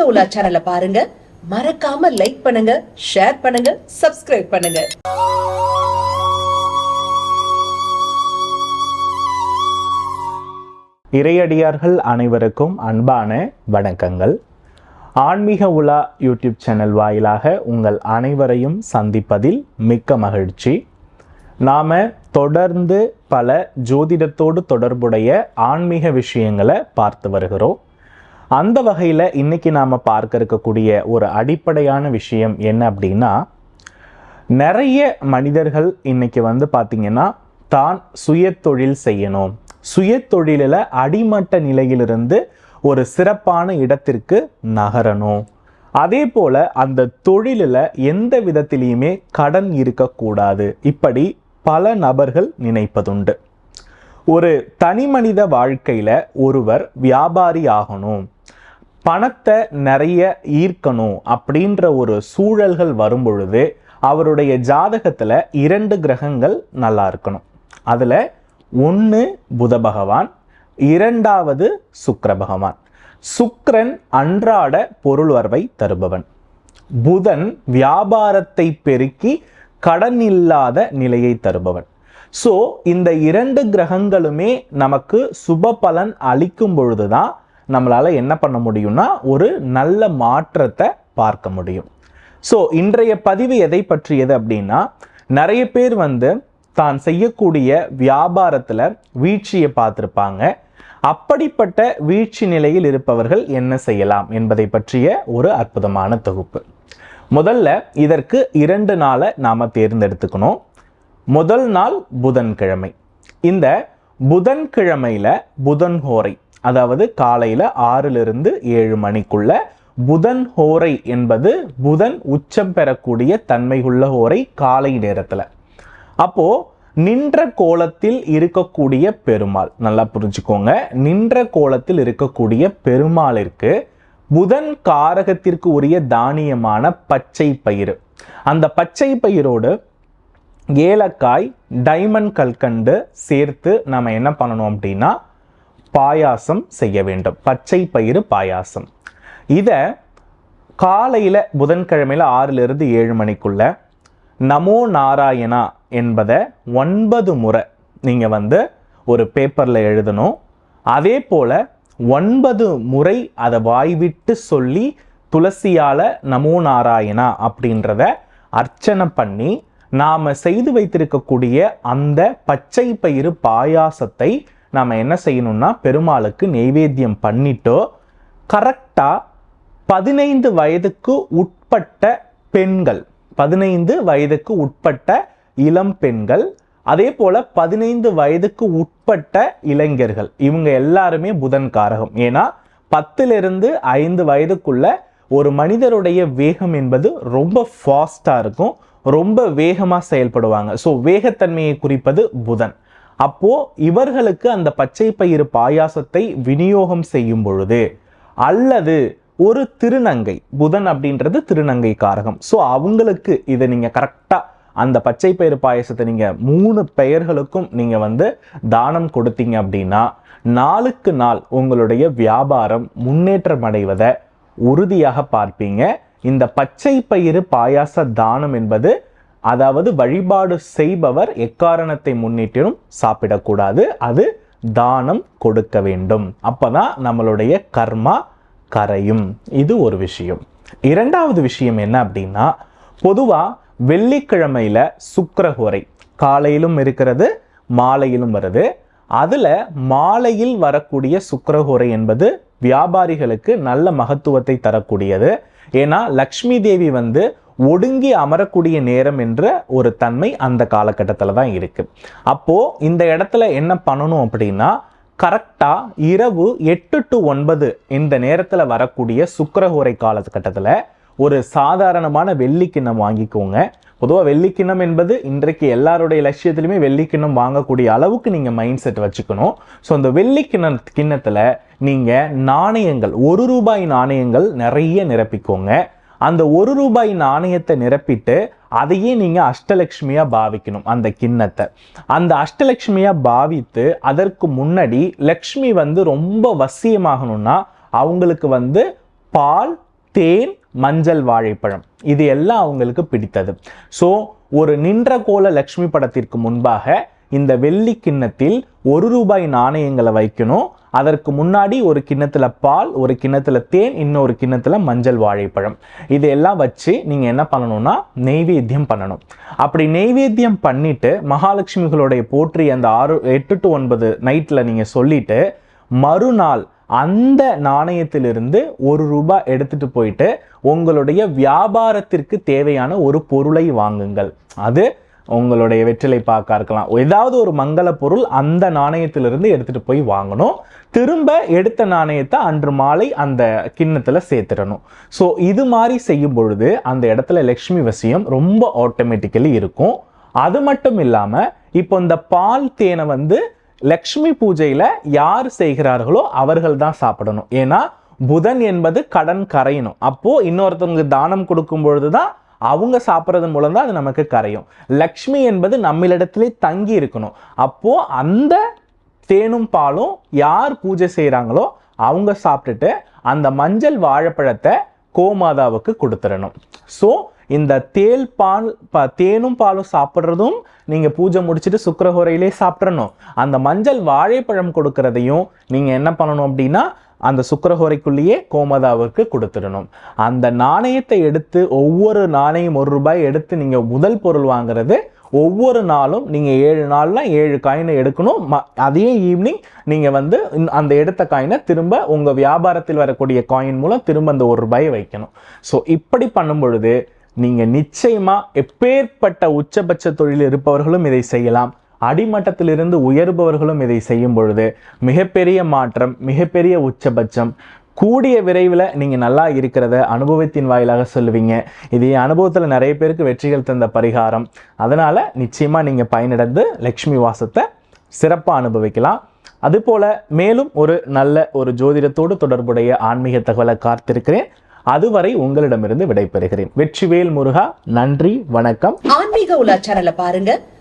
ஆன்மீக உலா சேனலை பாருங்க. மறக்காம லைக் பண்ணுங்க ஷேர் பண்ணுங்க சப்ஸ்கிரைப் பண்ணுங்க. இறையடியார்கள் அனைவருக்கும் அன்பான வணக்கங்கள். ஆன்மீக உலா யூடியூப் சேனல் வாயிலாக உங்கள் அனைவரையும் சந்திப்பதில் மிக்க மகிழ்ச்சி. நாம் தொடர்ந்து பல ஜோதிடத்தோடு தொடர்புடைய ஆன்மீக விஷயங்களை பார்த்து வருகிறோம். அந்த வகையில் இன்றைக்கி நாம் பார்க்க இருக்கக்கூடிய ஒரு அடிப்படையான விஷயம் என்ன அப்படின்னா நிறைய மனிதர்கள் இன்றைக்கி வந்து பார்த்திங்கன்னா தான் சுயத்தொழில் செய்யணும். சுயத்தொழிலில் அடிமட்ட நிலையிலிருந்து ஒரு சிறப்பான இடத்திற்கு நகரணும். அதே போல் அந்த தொழிலில் எந்த விதத்திலையுமே கடன் இருக்கக்கூடாது. இப்படி பல நபர்கள் நினைப்பதுண்டு. ஒரு தனி மனித வாழ்க்கையில் ஒருவர் வியாபாரி ஆகணும். பணத்தை நிறைய ஈர்க்கணும் அப்படின்ற ஒரு சூழல்கள் வரும் பொழுது அவருடைய ஜாதகத்தில் இரண்டு கிரகங்கள் நல்லா இருக்கணும். அதில் ஒன்று புத பகவான் இரண்டாவது சுக்கர பகவான். சுக்கரன் அன்றாட பொருள் வரவை தருபவன். புதன் வியாபாரத்தை பெருக்கி கடன் இல்லாத நிலையை தருபவன். ஸோ இந்த இரண்டு கிரகங்களுமே நமக்கு சுப பலன் அளிக்கும் பொழுதுதான் நம்மளால் என்ன பண்ண முடியும்னா ஒரு நல்ல மாற்றத்தை பார்க்க முடியும். ஸோ இன்றைய பதிவு எதை பற்றியது அப்படின்னா நிறைய பேர் வந்து தான் செய்யக்கூடிய வியாபாரத்தில் வீழ்ச்சியை பார்த்துருப்பாங்க. அப்படிப்பட்ட வீழ்ச்சி நிலையில் இருப்பவர்கள் என்ன செய்யலாம் என்பதை பற்றிய ஒரு அற்புதமான தொகுப்பு. முதல்ல இதற்கு இரண்டு நாளை நாம் தேர்ந்தெடுத்துக்கணும். முதல் நாள் புதன்கிழமை. இந்த புதன்கிழமையில் புதன் ஹோரை அதாவது காலையில் ஆறிலிருந்து ஏழு மணிக்குள்ள புதன் ஹோரை என்பது புதன் உச்சம் பெறக்கூடிய தன்மையுள்ள ஹோரை காலை நேரத்தில். அப்போ நின்ற கோலத்தில் இருக்கக்கூடிய பெருமாள் நல்லா புரிஞ்சுக்கோங்க. நின்ற கோலத்தில் இருக்கக்கூடிய பெருமாளிற்கு புதன் காரகத்திற்கு உரிய தானியமான பச்சை பயிறு. அந்த பச்சை பயிரோடு ஏலக்காய் டைமண்ட் கல்கண்டு சேர்த்து நம்ம என்ன பண்ணணும் அப்படின்னா பாயாசம் செய்ய வேண்டும். பச்சை பயிறு பாயாசம். இதை காலையில் புதன்கிழமையில் ஆறிலிருந்து ஏழு மணிக்குள்ள நமோ நாராயணா என்பதை ஒன்பது முறை நீங்கள் வந்து ஒரு பேப்பரில் எழுதணும். அதே போல் ஒன்பது முறை அதை வாய்விட்டு சொல்லி துளசியால் நமோ நாராயணா அப்படின்றத அர்ச்சனை பண்ணி நாம் செய்து வைத்திருக்கக்கூடிய அந்த பச்சை பயிறு பாயாசத்தை நாம் என்ன செய்யணும்னா பெருமாளுக்கு நெய்வேத்தியம் பண்ணிட்டோ கரெக்டாக பதினைந்து வயதுக்கு உட்பட்ட பெண்கள் பதினைந்து வயதுக்கு உட்பட்ட இளம் பெண்கள் அதே போல பதினைந்து வயதுக்கு உட்பட்ட இளைஞர்கள் இவங்க எல்லாருமே புதன் காரகம் ஏன்னா பத்திலிருந்து ஐந்து வயதுக்குள்ள ஒரு மனிதருடைய வேகம் என்பது ரொம்ப ஃபாஸ்டாக இருக்கும் ரொம்ப வேகமாக செயல்படுவாங்க. ஸோ வேகத்தன்மையை குறிப்பது புதன். அப்போ இவர்களுக்கு அந்த பச்சை பயிறு பாயாசத்தை விநியோகம் செய்யும் பொழுது அல்லது ஒரு திருநங்கை புதன் அப்படின்றது திருநங்கை காரகம். ஸோ அவங்களுக்கு இதை நீங்கள் கரெக்டாக அந்த பச்சை பயிறு பாயசத்தை நீங்கள் மூணு பெயர்களுக்கும் நீங்கள் வந்து தானம் கொடுத்தீங்க அப்படின்னா நாளுக்கு நாள் உங்களுடைய வியாபாரம் முன்னேற்றம் அடைவதை உறுதியாக பார்ப்பீங்க. இந்த பச்சை பயிறு பாயாச தானம் என்பது அதாவது வழிபாடு செய்பவர் எக்காரணத்தை முன்னிட்டிலும் சாப்பிடக்கூடாது. அது தானம் கொடுக்க வேண்டும். அப்பதான் நம்மளுடைய கர்மா கரையும். இது ஒரு விஷயம். இரண்டாவது விஷயம் என்ன அப்படின்னா பொதுவா வெள்ளிக்கிழமையில சுக்கிரஹோரை காலையிலும் இருக்கிறது மாலையிலும் வருது. அதுல மாலையில் வரக்கூடிய சுக்கிரஹோரை என்பது வியாபாரிகளுக்கு நல்ல மகத்துவத்தை தரக்கூடியது. ஏன்னா லக்ஷ்மி தேவி வந்து ஒடுங்கி அமரக்கூடிய நேரம் என்ற ஒரு தன்மை அந்த காலகட்டத்தில் தான் இருக்குது அப்போது இந்த இடத்துல என்ன பண்ணணும் அப்படின்னா கரெக்டாக இரவு எட்டு டு ஒன்பது இந்த நேரத்தில் வரக்கூடிய சுக்கரஹோரை காலகட்டத்தில் ஒரு சாதாரணமான வெள்ளிக்கிண்ணம் வாங்கிக்கோங்க. பொதுவாக வெள்ளிக்கிண்ணம் என்பது இன்றைக்கு எல்லாருடைய லட்சியத்திலுமே வெள்ளிக்கிண்ணம் வாங்கக்கூடிய அளவுக்கு நீங்கள் மைண்ட் செட் வச்சுக்கணும். ஸோ அந்த வெள்ளிக்கிண்ண கிண்ணத்தில் நீங்கள் நாணயங்கள் ஒரு ரூபாய் நாணயங்கள் நிறைய நிரப்பிக்கோங்க. அந்த ஒரு ரூபாய் நாணயத்தை நிரப்பிட்டு அதையே நீங்கள் அஷ்டலக்ஷ்மியாக பாவிக்கணும் அந்த கிண்ணத்தை. அந்த அஷ்டலக்ஷ்மியாக பாவித்து அதற்கு முன்னாடி லக்ஷ்மி வந்து ரொம்ப வசியமாகணும்னா அவங்களுக்கு வந்து பால் தேன் மஞ்சள் வாழைப்பழம். இது எல்லாம் அவங்களுக்கு பிடித்தது. ஸோ ஒரு நின்ற கோல லக்ஷ்மி படத்திற்கு முன்பாக இந்த வெள்ளி கிண்ணத்தில் ஒரு ரூபாய் நாணயங்களை வைக்கணும். அதற்கு முன்னாடி ஒரு கிண்ணத்தில் பால் ஒரு கிண்ணத்தில் தேன் இன்னொரு கிண்ணத்தில் மஞ்சள் வாழைப்பழம். இதையெல்லாம் வச்சு நீங்கள் என்ன பண்ணணும்னா நெய்வேத்தியம் பண்ணணும். அப்படி நெய்வேத்தியம் பண்ணிவிட்டு மகாலட்சுமிகளுடைய போற்றி அந்த ஆறு எட்டு டு ஒன்பது நைட்டில் நீங்கள் சொல்லிவிட்டு மறுநாள் அந்த நாணயத்திலிருந்து ஒரு ரூபாய் எடுத்துட்டு போயிட்டு உங்களுடைய வியாபாரத்திற்கு தேவையான ஒரு பொருளை வாங்குங்கள். அது உங்களுடைய வெற்றிலை பாக்கா இருக்கலாம். ஏதாவது ஒரு மங்கள பொருள் அந்த நாணயத்திலிருந்து எடுத்துட்டு போய் வாங்கணும். திரும்ப எடுத்த நாணயத்தை அன்று மாலை அந்த கிண்ணத்துல சேர்த்துடணும். ஸோ இது மாதிரி செய்யும் பொழுது அந்த இடத்துல லக்ஷ்மி வசியம் ரொம்ப ஆட்டோமேட்டிக்கலி இருக்கும். அது மட்டும் இல்லாம இப்போ இந்த பால் தேனை வந்து லக்ஷ்மி பூஜையில யார் செய்கிறார்களோ அவர்கள் தான் சாப்பிடணும். ஏன்னா புதன் என்பது கடன் கரையணும். அப்போ இன்னொருத்தவங்க தானம் கொடுக்கும் பொழுது தான் அவங்க சாப்பிட்றதன் மூலம் தான் அது நமக்கு கரையும். லக்ஷ்மி என்பது நம்மளிடத்திலே தங்கி இருக்கணும். அப்போது அந்த தேனும் பாலும் யார் பூஜை செய்கிறாங்களோ அவங்க சாப்பிட்டுட்டு அந்த மஞ்சள் வாழைப்பழத்தை கோமாதாவுக்கு கொடுத்துடணும். ஸோ இந்த தேல் பால் ப தேனும் பாலும் சாப்பிட்றதும் நீங்கள் பூஜை முடிச்சுட்டு சுக்கரஹோரையிலே சாப்பிட்றணும் அந்த மஞ்சள் வாழைப்பழம் கொடுக்கறதையும் நீங்கள் என்ன பண்ணணும் அப்படின்னா அந்த சுக்கரஹோரைக்குள்ளேயே கோமதாவிற்கு கொடுத்துடணும். அந்த நாணயத்தை எடுத்து ஒவ்வொரு நாணயம் ஒரு ரூபாய் எடுத்து நீங்கள் முதல் பொருள் வாங்குறது ஒவ்வொரு நாளும் நீங்கள் ஏழு நாள்ல ஏழு காயினை எடுக்கணும். ம- அதே ஈவினிங் நீங்கள் வந்து அந்த எடுத்த காயினை திரும்ப உங்கள் வியாபாரத்தில் வரக்கூடிய காயின் மூலம் திரும்ப அந்த ஒரு ரூபாயை வைக்கணும். ஸோ இப்படி பண்ணும் பொழுது நீங்கள் நிச்சயமாக எப்பேற்பட்ட உச்சபட்ச தொழில் இருப்பவர்களும் இதை செய்யலாம். அடிமட்டத்திலிருந்து உயர்பவர்களும் இதை செய்யும் பொழுது மிகப்பெரிய மாற்றம் மிகப்பெரிய உச்சபட்சம். கூடிய விரைவில் நீங்கள் நல்லா இருக்கிறத அனுபவத்தின் வாயிலாக சொல்லுவீங்க. இது என் அனுபவத்தில் நிறைய பேருக்கு வெற்றிகள் தந்த பரிகாரம். அதனால் நிச்சயமாக நீங்கள் பயனடைந்து லக்ஷ்மி வாசத்தை சிறப்பாக அனுபவிக்கலாம். அதுபோல் மேலும் ஒரு நல்ல ஒரு ஜோதிடத்தோடு தொடர்புடைய ஆன்மீக தகவலை காத்திருக்கிறேன். அதுவரை உங்களிடமிருந்து விடைபெறுகிறேன். வெற்றிவேல் முருகா நன்றி வணக்கம். ஆன்மீக உலா சேனலை பாருங்க.